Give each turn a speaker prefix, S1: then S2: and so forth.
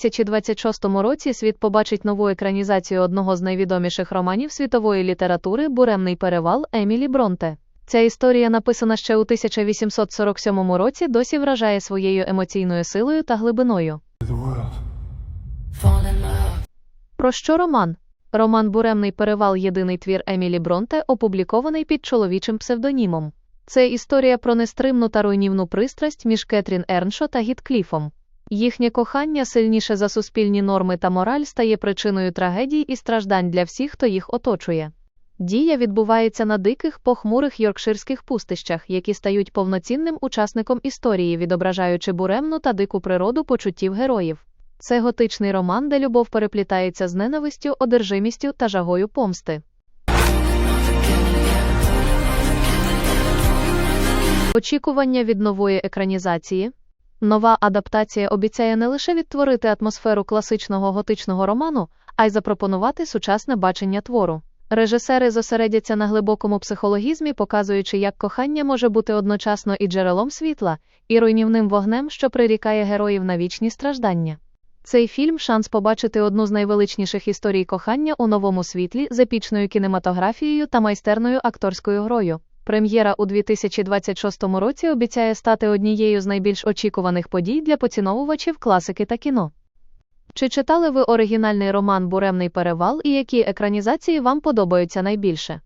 S1: 2026 році світ побачить нову екранізацію одного з найвідоміших романів світової літератури Буремний перевал Емілі Бронте. Ця історія, написана ще у 1847 році, досі вражає своєю емоційною силою та глибиною. Про що роман? Роман Буремний перевал єдиний твір Емілі Бронте, опублікований під чоловічим псевдонімом. Це історія про нестримну та руйнівну пристрасть між Кетрін Ерншо та Гіткліфом. Їхнє кохання сильніше за суспільні норми та мораль стає причиною трагедій і страждань для всіх, хто їх оточує. Дія відбувається на диких, похмурих йоркширських пустищах, які стають повноцінним учасником історії, відображаючи буремну та дику природу почуттів героїв. Це готичний роман, де любов переплітається з ненавистю, одержимістю та жагою помсти. Очікування від нової екранізації. Нова адаптація обіцяє не лише відтворити атмосферу класичного готичного роману, а й запропонувати сучасне бачення твору. Режисери зосередяться на глибокому психологізмі, показуючи, як кохання може бути одночасно і джерелом світла, і руйнівним вогнем, що прирікає героїв на вічні страждання. Цей фільм шанс побачити одну з найвеличніших історій кохання у новому світлі з епічною кінематографією та майстерною акторською грою. Прем'єра у 2026 році обіцяє стати однією з найбільш очікуваних подій для поціновувачів класики та кіно. Чи читали ви оригінальний роман Буремний перевал і які екранізації вам подобаються найбільше?